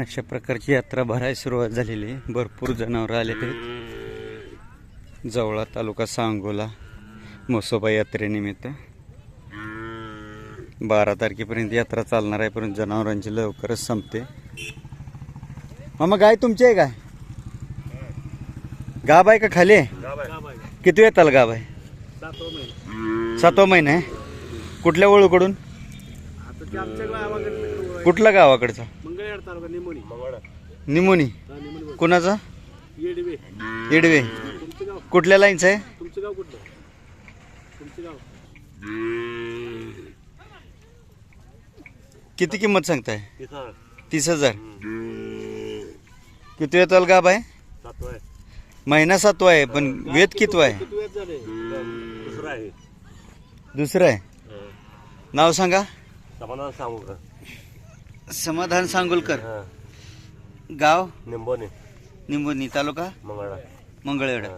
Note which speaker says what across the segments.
Speaker 1: अशा प्रकारची यात्रा भरायला सुरुवात झालेली आहे. भरपूर जनावरं आले आहेत. जवळा तालुका सांगोला म्हसोबा यात्रेनिमित्त बारा तारखेपर्यंत यात्रा चालणार आहे परंतु जनावरांची लवकरच संपते. मामा गाय तुमची आहे काय? गाब आहे का खाली? आहे किती येताल गाब आहे? सातवा महिना आहे. कुठल्या
Speaker 2: ओळूकडून गावाकडे
Speaker 1: कुठल्या गावाकडचा?
Speaker 2: तालुका
Speaker 1: निमोनी कुणाचा?
Speaker 2: येडवे.
Speaker 1: इडवे
Speaker 2: तुमचं गाव?
Speaker 1: कुठल्या लाईनचं आहे?
Speaker 2: तुमचं गाव कुठलं? तुमचं गाव?
Speaker 1: किती किंमत सांगताय? तीस हजार. किती येताल गाब आहे? महिना सातवा आहे पण वेद कितवा आहे?
Speaker 2: किती वेळ झाले?
Speaker 3: दुसरं आहे.
Speaker 1: दुसरं आहे? नाव सांगा.
Speaker 3: समाधान सांगू का
Speaker 1: समाधान सांगोलकर.
Speaker 3: हां.
Speaker 1: गाव?
Speaker 3: निंबोने
Speaker 1: निंबोनी तालुका?
Speaker 3: मंगळा
Speaker 1: मंगळवेढा.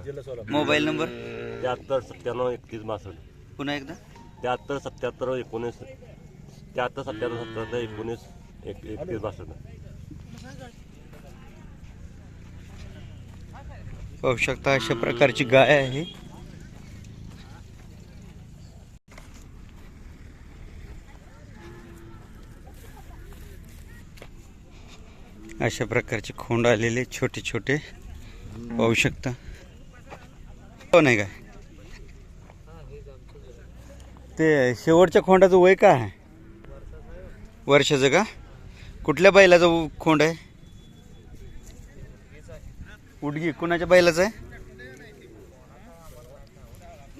Speaker 1: Mobile number?
Speaker 3: त्र्याहत्तर सत्त्याण्णव एकतीस बासष्ट.
Speaker 1: पुन्हा एकदा.
Speaker 3: त्र्याहत्तर सत्याहत्तर एकोणीस त्र्याहत्तर सत्त्याहत्तर सत्त्याहत्तर एकोणीस एक एकतीस बासष्ट.
Speaker 1: पाहू शकता अशा प्रकारची गाय आहे. अशा प्रकारचे खोंड आलेले छोटे छोटे पाहू शकता. हो नाही काय ते शेवटच्या खोंडाचं वय काय आहे? वर्षाचं का? कुठल्या बैलाचं उ- खोंड आहे? उडगी कुणाच्या बैलाचं आहे?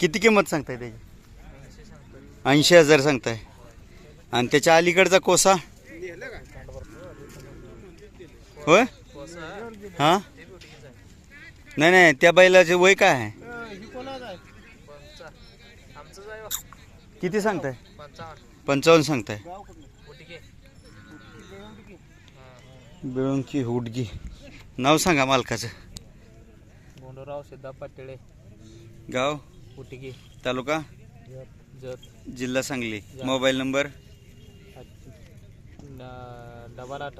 Speaker 1: किती किंमत सांगताय त्याची? ऐंशी हजार सांगताय. आणि त्याच्या अलीकडचा कोसा? होय? हा? नाही नाही त्या बैलाचे वय काय आहे? किती सांगताय? पंचावन्न सांगताय. बिळुंकी हुडगी. नाव सांगा मालकाचं.
Speaker 2: गोंडराव सिद्धा पाटेळे
Speaker 1: गाव?
Speaker 2: उटिगे
Speaker 1: तालुका?
Speaker 2: जत
Speaker 1: जिल्हा सांगली. Mobile number?
Speaker 2: डबल आठ.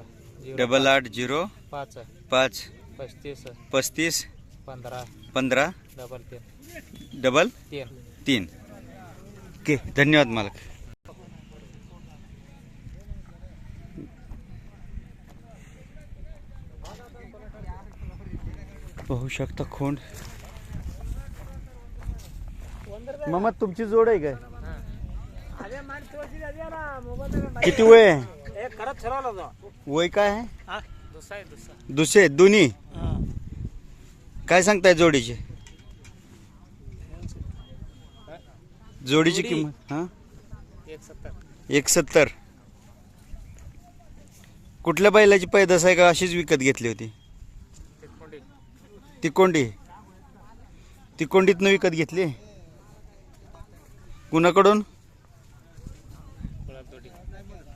Speaker 1: डबल आठ झिरो
Speaker 2: पाच
Speaker 1: पाच
Speaker 2: पस्तीस
Speaker 1: पस्तीस
Speaker 2: पंधरा
Speaker 1: पंधरा
Speaker 2: डबल तीन
Speaker 1: डबल
Speaker 2: तीन.
Speaker 1: तीन. ओके धन्यवाद मालक. पाहू शकता खोंड. मामा तुमची जोड आहे काय? किती वय आहे?
Speaker 2: ठरवलं
Speaker 1: वय काय आहे?
Speaker 2: हा दुसरा आहे दुसरा.
Speaker 1: दुसरे दोन्ही? काय सांगताय जोडीचे? जोडीची
Speaker 2: जोडी?
Speaker 1: किंमत हा?
Speaker 2: एक सत्तर.
Speaker 1: एक सत्तर. कुठल्या बैलाची पैदास आहे का अशीच विकत घेतली होती?
Speaker 2: ते कोंडी
Speaker 1: ती कोंडी ती कोंडीतनं विकत घेतली? कुणाकडून?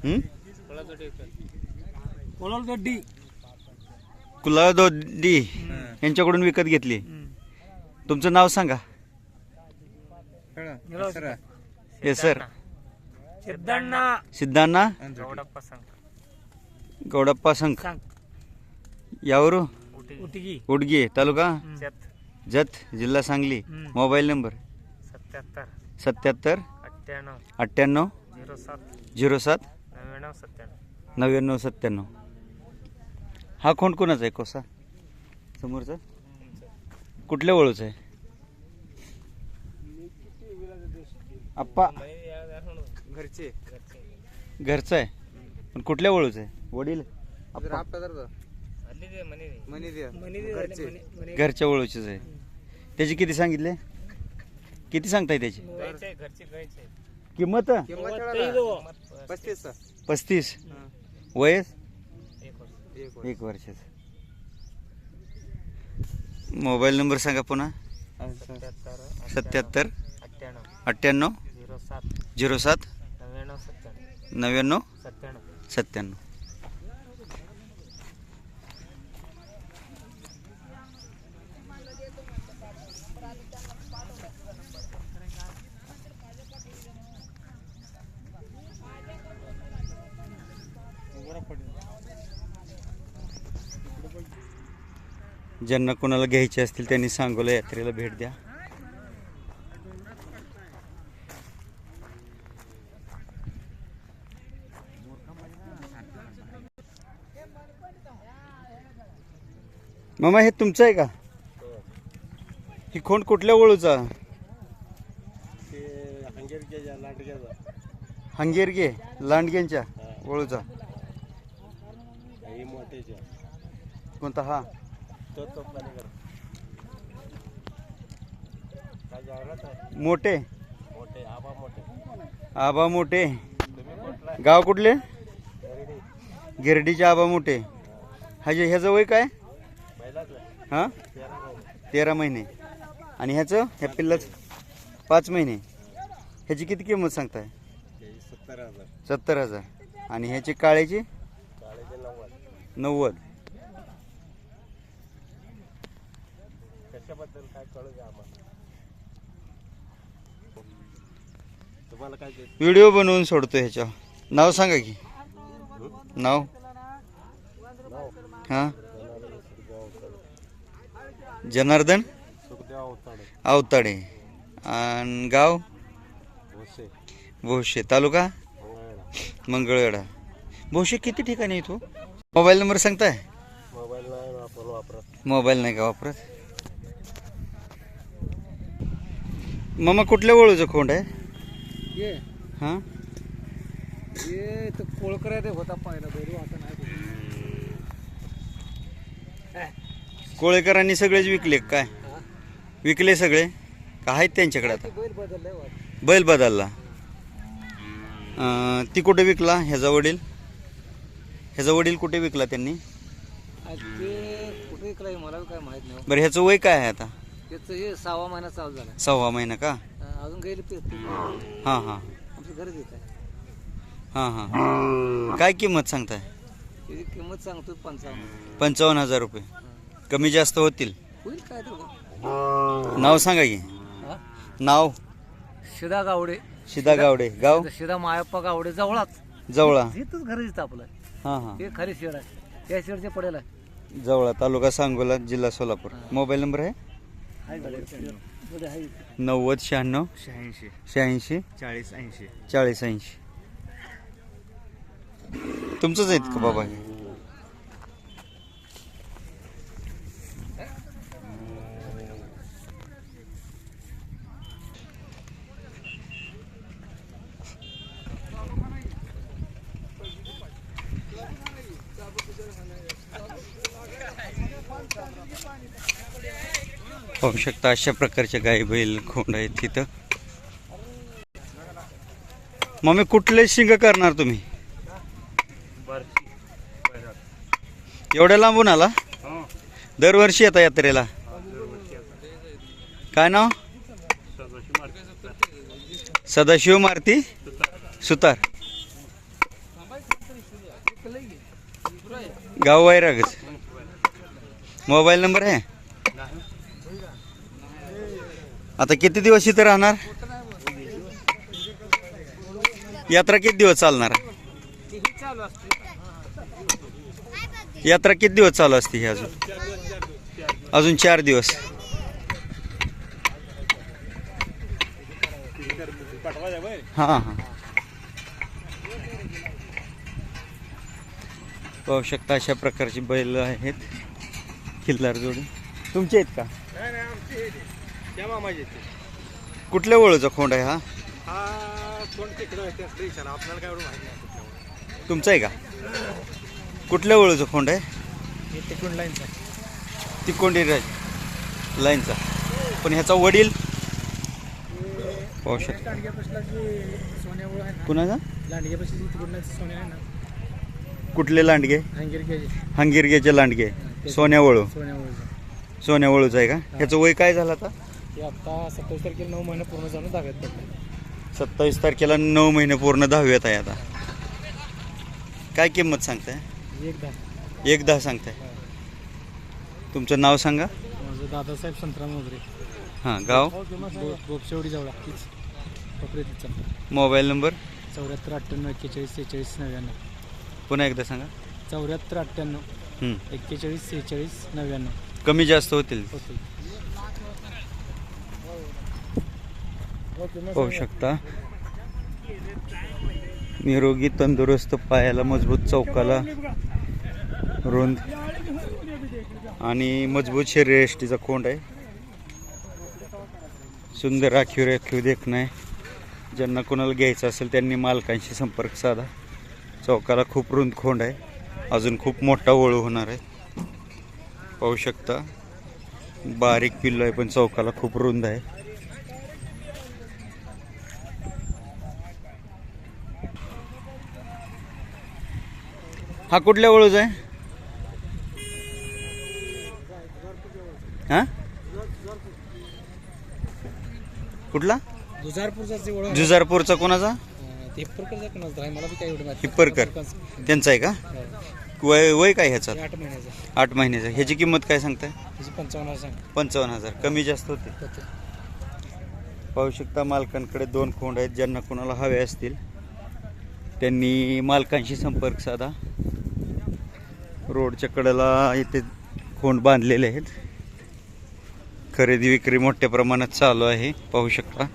Speaker 1: हं?
Speaker 2: कोळादोडी कोळादोडी
Speaker 1: कुलादोडी यांच्याकडून विकत घेतली. तुमचं नाव सांगा. हे सर.
Speaker 2: सिद्धांना
Speaker 1: सिद्धांना
Speaker 2: गौडप्पा
Speaker 1: संघ.
Speaker 2: सांग
Speaker 1: यावरू?
Speaker 2: उटिगी.
Speaker 1: उडगी तालुका?
Speaker 2: जत.
Speaker 1: जत जिल्हा सांगली. Mobile number?
Speaker 2: सत्याहत्तर.
Speaker 1: सत्याहत्तर?
Speaker 2: अठ्ठ्याण्णव.
Speaker 1: अठ्ठ्याण्णव?
Speaker 2: झिरो सात.
Speaker 1: झिरो सात?
Speaker 2: नव्याण्णव सत्त्याण्णव.
Speaker 1: नव्याण्णव सत्त्याण्णव. हा खोंड कोणाचा आहे? कोसा? समोरचा? कुठल्या वळूचा आहे? आप्पा.
Speaker 2: घरचे.
Speaker 1: घरचा आहे. पण कुठल्या वळूचा आहे? वडील? आप्पा. घरच्या वळूचीच आहे. त्याची किती सांगितले? किती सांगताय त्याची? किंमत?
Speaker 2: पस्तीस.
Speaker 1: पस्तीस वय एक वर्षाचं मोबाईल नंबर सांगा पुन्हा. सत्याहत्तर
Speaker 2: अठ्ठ्याण्णव झिरो सात
Speaker 1: झिरो सात
Speaker 2: नव्याण्णव सत्त्याण्णव.
Speaker 1: नव्याण्णव
Speaker 2: सत्त्याण्णव.
Speaker 1: ज्यांना कोणाला घ्यायचे असतील त्यांनी सांगोला यात्रेला भेट द्या. मामा हे तुमचं आहे का? ही खोंड कुठल्या वळूचा हंगेरगे लांडग्यांच्या वळूचा कोणता? हा. मोठे? आबा मोठे. गाव कुठले? गिरडीचे आबा मोठे. ह्याचे ह्याचं वय काय? हा? तेरा महिने. आणि ह्याचं ह्या पिल्लाच? पाच महिने. ह्याची किती किंमत सांगताय? सत्तर हजार. आणि ह्याची काळ्याची? नव्वद.
Speaker 3: कशाबद्दल काय कळू द्या आम्हाला. तुम्हाला काय ते
Speaker 1: व्हिडिओ बनवून सोडतो ह्याच्यावर नाव सांगा की. नाव? हा? जनार्दन?
Speaker 3: सुखदेव अवताडे
Speaker 1: आवताडे. आणि गाव?
Speaker 3: भोसे.
Speaker 1: भोशे तालुका?
Speaker 3: मंगळवेढा.
Speaker 1: मंगळवेढा. भोशे किती ठिकाणी आहे तू मोबाईल नंबर सांगताय?
Speaker 3: मोबाईल नाही वापर वापरत.
Speaker 1: मोबाईल नाही का वापरत? मामा कुठल्या वळूचं खोंड आहे?
Speaker 2: ये.
Speaker 1: हा?
Speaker 2: ये तो कोळकर ते होता पहिला बैल आता नाही
Speaker 1: कोळेकरांनी सगळेच विकले का काय विकले सगळे? का आहेत त्यांच्याकडे आता?
Speaker 2: बैल बदललाय
Speaker 1: बैल बदलला. अं, ती कुठे विकला? ह्याचा वडील? ह्याचा वडील कुठे विकला त्यांनी?
Speaker 2: ते कुठे विकलाय मला काय माहीत नाही.
Speaker 1: बरं ह्याचं वय काय आहे आता?
Speaker 2: त्याचं हे सहावा महिना चालू झाला.
Speaker 1: सव्वा महिना का?
Speaker 2: अजून गेले पे
Speaker 1: हां हां.
Speaker 2: आमच्या घरीच येत आहे
Speaker 1: हां हां. काय किंमत सांगताय?
Speaker 2: त्याची किंमत सांगतो पंचावन्न.
Speaker 1: पंचावन्न हजार रुपये. कमी जास्त होतील.
Speaker 2: होईल काय तर
Speaker 1: नाव सांगा की. नाव?
Speaker 2: शिदा गावडे.
Speaker 1: शिदा गावडे. गाव?
Speaker 2: शिदा मायप्पा गावडे जवळाच.
Speaker 1: जवळा.
Speaker 2: इथंच घर येतं आपलं.
Speaker 1: हां हां.
Speaker 2: हे खरी शेड आहे. त्या शेडचे पडेल आहे.
Speaker 1: जवळा तालुका सांगोला जिल्हा सोलापूर. मोबाईल नंबर आहे? नव्वद शहाण्णव
Speaker 2: शहाऐंशी.
Speaker 1: शहाऐंशी.
Speaker 2: चाळीस ऐंशी.
Speaker 1: चाळीस ऐंशी. तुमचंच आहेत का बाबा हे? पाहू शकता अशा प्रकारच्या गाई बैल खोंड आहेत तिथं. मग कुठले शिंग करणार तुम्ही? एवढ्या लांबून आला? दरवर्षी येता यात्रेला? काय नाव? सदाशिव मारुती. सुतार. गाव वैरागच. मोबाईल नंबर आहे? आता किती दिवस इथं राहणार? यात्रा किती दिवस चालणार? यात्रा किती दिवस चालू असते ही अजून? अजून चार दिवस. हां हां. पाहू शकता अशा प्रकारची बैल आहेत. किल्लार जोडी. तुमचे आहेत का? कुठल्या वळूचा खोंड आहे हा?
Speaker 2: आपल्याला काय एवढं माहिती नाही
Speaker 1: तुमचा आहे का? कुठल्या वळूचा खोंड आहे?
Speaker 2: तिकडून लाईनचा
Speaker 1: तिकोंडी लाईनचा. पण ह्याचा वडील? पाहू शकता.
Speaker 2: लांडग्यापासला जी सोन्यामुळे आहे ना.
Speaker 1: कुणाचा?
Speaker 2: लांडग्यापाशी जी तिकडून सोन्या आहे ना.
Speaker 1: कुठले लांडगे?
Speaker 2: हंगेर घ्यायचे.
Speaker 1: हंगिरगेचे लांडगे. सोन्या वळू
Speaker 2: सोन्यामुळे
Speaker 1: सोन्या वळूचा आहे का? ह्याचं वय काय झालं आता?
Speaker 2: ते आता सत्तावीस तारखेला नऊ महिने पूर्ण जाऊन दाखवत पडले.
Speaker 1: सत्तावीस तारखेला नऊ महिने पूर्ण दहावीत आहे आता. काय किंमत सांगताय?
Speaker 2: एकदा
Speaker 1: एक दहा सांगताय. तुमचं नाव सांगा.
Speaker 2: माझं दादासाहेब संतराम वगैरे
Speaker 1: हां गाव?
Speaker 2: गोपशेवडी जवळ तीच. कपडे तिचा
Speaker 1: मोबाईल नंबर?
Speaker 2: चौऱ्याहत्तर अठ्ठ्याण्णव एक्केचाळीस सेहेचाळीस नव्याण्णव.
Speaker 1: पुन्हा एकदा सांगा.
Speaker 2: चौऱ्याहत्तर अठ्ठ्याण्णव
Speaker 1: हं.
Speaker 2: एक्केचाळीस सेहेचाळीस नव्याण्णव.
Speaker 1: कमी जास्त होतील.
Speaker 2: ओके
Speaker 1: पाहू शकता. निरोगी तंदुरुस्त पायाला मजबूत चौकाला रुंद आणि मजबूत शरीर एष्टीचा खोंड आहे. सुंदर राखीव राखीव देखणं आहे. ज्यांना कोणाला घ्यायचं असेल त्यांनी मालकांशी संपर्क साधा. चौकाला खूप रुंद खोंड आहे. अजून खूप मोठा वळू होणार आहे. पाहू शकता. बारीक पिल्लो आहे पण चौकाला खूप रुंद आहे. हा कुठल्या वळूच आहे? हा? कुठला?
Speaker 2: दुजारपूरचा जे ओळख.
Speaker 1: जुजारपूरचा कोणाचा
Speaker 2: हिप्परकर.
Speaker 1: त्यांचा आहे का? वय वय काय ह्याचा?
Speaker 2: आठ महिन्याचा
Speaker 1: ह्याची किंमत काय सांगताय?
Speaker 2: पंचावन्न
Speaker 1: हजार. कमी जास्त होते.
Speaker 2: होते.
Speaker 1: पाहू शकता मालकांकडे दोन खोंड आहेत. ज्यांना कोणाला हवे असतील त्यांनी मालकांशी संपर्क साधा. रोडच्या कडेला इथे खोंड बांधलेले आहेत. खरेदी विक्री मोठ्या प्रमाणात चालू आहे. पाहू शकता.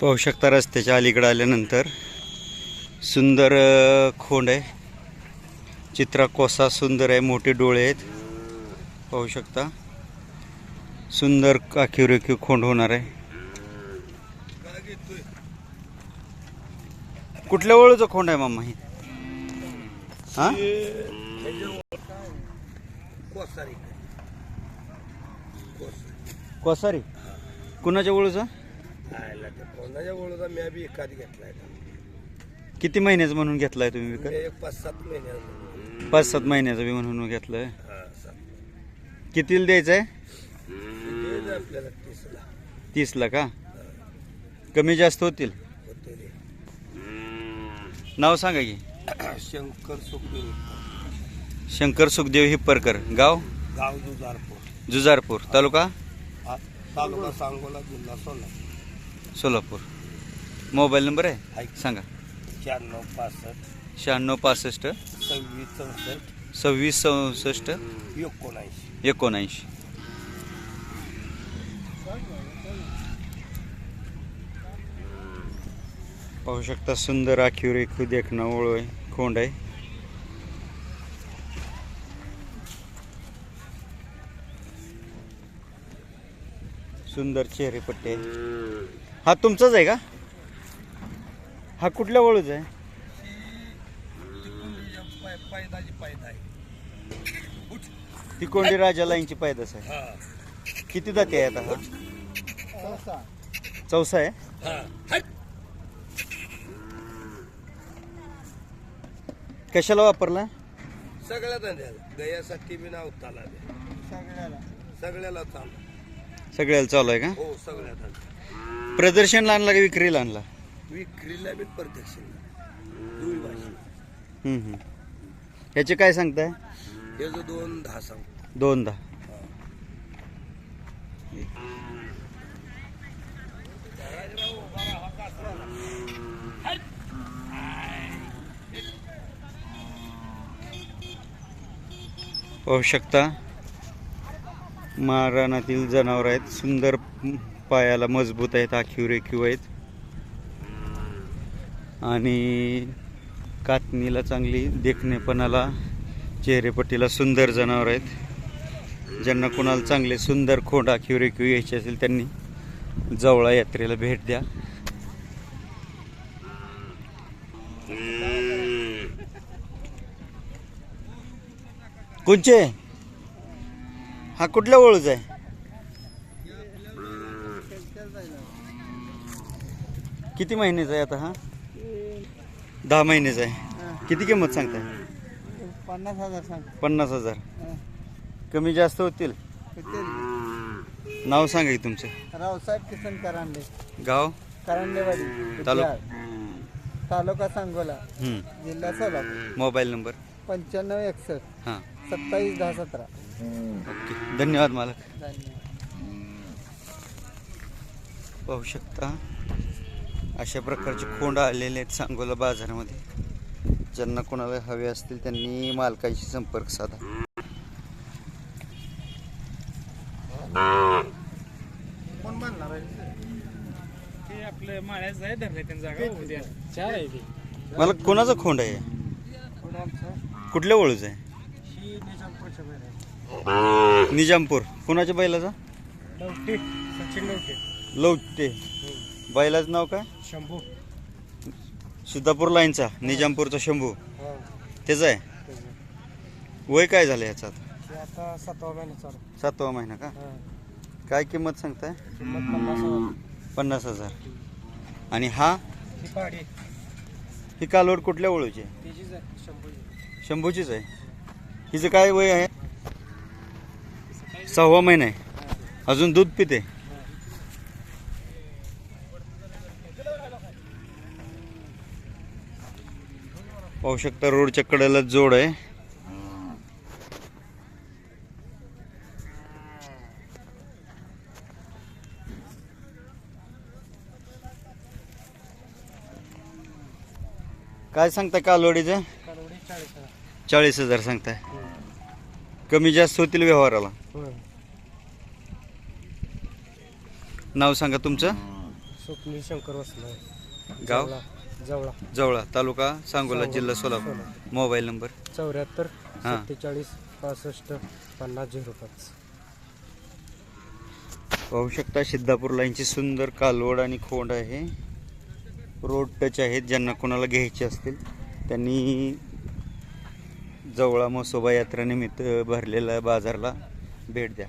Speaker 1: पाहू शकता रस्त्याच्या अलीकडे आल्यानंतर सुंदर खोंड आहे. चित्रा कोसा सुंदर आहे. मोठे डोळे आहेत. पाहू शकता. सुंदर काखीव रेखीव खोंड होणार आहे. कुठल्या वळूचं खोंड आहे मामा ही? हा? कोसारी. कुणाच्या वळूचा
Speaker 4: कोणाच्या बोलता मी बी एखादी घेतलाय
Speaker 1: किती महिन्याचं म्हणून घेतलाय तुम्ही विकत?
Speaker 4: एक पाच सात महिने
Speaker 1: पाच सात महिन्याचं बी म्हणून घेतलाय. कितीला द्यायचं आहे
Speaker 4: तीसला
Speaker 1: का? कमी जास्त होतील. नाव सांगा की.
Speaker 4: शंकर सुखदेव.
Speaker 1: शंकर सुखदेव हिप्परकर गाव?
Speaker 4: गाव दुजारपूर
Speaker 1: जुजारपूर. तालुका?
Speaker 4: हा तालुका सांगोला जिल्हा सोलापूर.
Speaker 1: सोलापूर. मोबाईल नंबर आहे?
Speaker 4: ऐक
Speaker 1: सांगा.
Speaker 4: शहाण्णव पासष्ट.
Speaker 1: शहाण्णव पासष्ट.
Speaker 4: सव्वीस चौसष्ट.
Speaker 1: सव्वीस चौसष्ट.
Speaker 4: एकोणऐंशी.
Speaker 1: एकोणऐंशी. पाहू शकता सुंदर आखीव रेखीव देखणं ओळ आहे खोंड आहे. सुंदर चेहरेपट्टी. आहे हा तुमचाच आहे का? हा कुठल्या वळूच आहे?
Speaker 4: ती कोंडी
Speaker 1: तिकोंडी राजा लाईनची पायदास आहे. किती जाते आहे आता हा? चौसा आहे? कशाला वापरला?
Speaker 4: सगळ्या धंद्याला गयासाठी बी नाव ताला सगळ्याला. सगळ्याला चालू
Speaker 1: सगळ्याला चालू आहे का?
Speaker 4: हो सगळ्या धंदा
Speaker 1: प्रदर्शनला आणला का विक्रीला आणला?
Speaker 4: विक्रीला बी प्रत्यक्ष दुई भाषा
Speaker 1: हम्म, हम्म. ह्याचे काय सांगताय?
Speaker 4: हे जो दोन दहा सांग
Speaker 1: दोन दहा. पाहू शकता. महाराणातील जनावर आहेत. सुंदर पायाला मजबूत आहेत आखीव रेखीव आहेत. आणि कातणीला चांगली देखणेपणाला चेहरेपट्टीला सुंदर जनावर आहेत. ज्यांना कोणाला चांगले सुंदर खोंड आखीव रेखीव यायचे असेल त्यांनी जवळा यात्रेला भेट द्या. कोणचे? हा कुठल्या ओळूच आहे? किती महिन्याचा आहे आता हा? दहा महिन्याचा आहे. किती किंमत सांगताय?
Speaker 2: पन्नास हजार सांग.
Speaker 1: पन्नास हजार. कमी जास्त होतील? नाव सांगा की तुमचं.
Speaker 2: रावसाहेब किसन करांडे.
Speaker 1: गाव?
Speaker 2: करांडेवाडी.
Speaker 1: तालुका?
Speaker 2: तालुका सांगोला.
Speaker 1: हम्म.
Speaker 2: जिल्हा सोलापूर
Speaker 1: मोबाईल नंबर?
Speaker 2: पंच्याण्णव एकसष्ट.
Speaker 1: हां.
Speaker 2: सत्तावीस दहा सतरा.
Speaker 1: ओके. धन्यवाद मालक.
Speaker 2: धन्यवाद.
Speaker 1: पाहू शकता अशा प्रकारचे खोंड आलेले आहेत सांगोला बाजारामध्ये. ज्यांना कोणाला हवे असतील त्यांनी मालकांशी संपर्क साधा.
Speaker 5: ते आपलं माळ्याचं आहे धरले त्यांनी जागा उद्या. चार आहे ती.
Speaker 1: मला कोणाचा खोंड आहे? कुठल्या वळूच आहे?
Speaker 5: निजामपूरच्या
Speaker 1: निजामपूर. कोणाच्या बैलाचा?
Speaker 5: लवटे सचिन लवटे.
Speaker 1: लवटे. बैलाचं नाव काय?
Speaker 5: शंभू.
Speaker 1: सिद्धापूर लाईनचा निजामपूरचा शंभू.
Speaker 5: हा.
Speaker 1: त्याचं आहे? वय काय झालं याचा आता?
Speaker 5: सातवा महिना चालू.
Speaker 1: सातवा महिना का?
Speaker 5: हा.
Speaker 1: काय किंमत सांगताय?
Speaker 5: किंमत पन्नास हजार.
Speaker 1: पन्नास हजार. आणि हा?
Speaker 5: ही पाडी.
Speaker 1: ही कालवड कुठल्या वळूची आहे?
Speaker 5: त्याचीच आहे शंभूची.
Speaker 1: शंभूचीच आहे. हिचं काय वय आहे? सहावा महिना आहे. अजून दूध पिते. पाहू शकता रोडच्या कडेला जोड आहे. काय सांगता कालवडीचं? चाळीस हजार सांगताय. कमी जास्त होतील व्यवहाराला.
Speaker 5: होय.
Speaker 1: नाव सांगा तुमचं?
Speaker 5: स्वप्नील शंकर वसला
Speaker 1: गाव?
Speaker 5: जवळा
Speaker 1: जवळा. तालुका सांगोला जिल्हा सोलापूर. Mobile number?
Speaker 5: चौऱ्याहत्तर
Speaker 1: हा.
Speaker 5: सत्तेचाळीस पासष्ट पन्नास झिरो पाच.
Speaker 1: पाहू शकता सिद्धापूर लाईनची सुंदर कालवड आणि खोंड आहे. रोड टच आहेत ज्यांना कोणाला घ्यायचे असतील त्यांनी जवळा मसोबा यात्रेनिमित्त भरलेल्या बाजारला भेट द्या.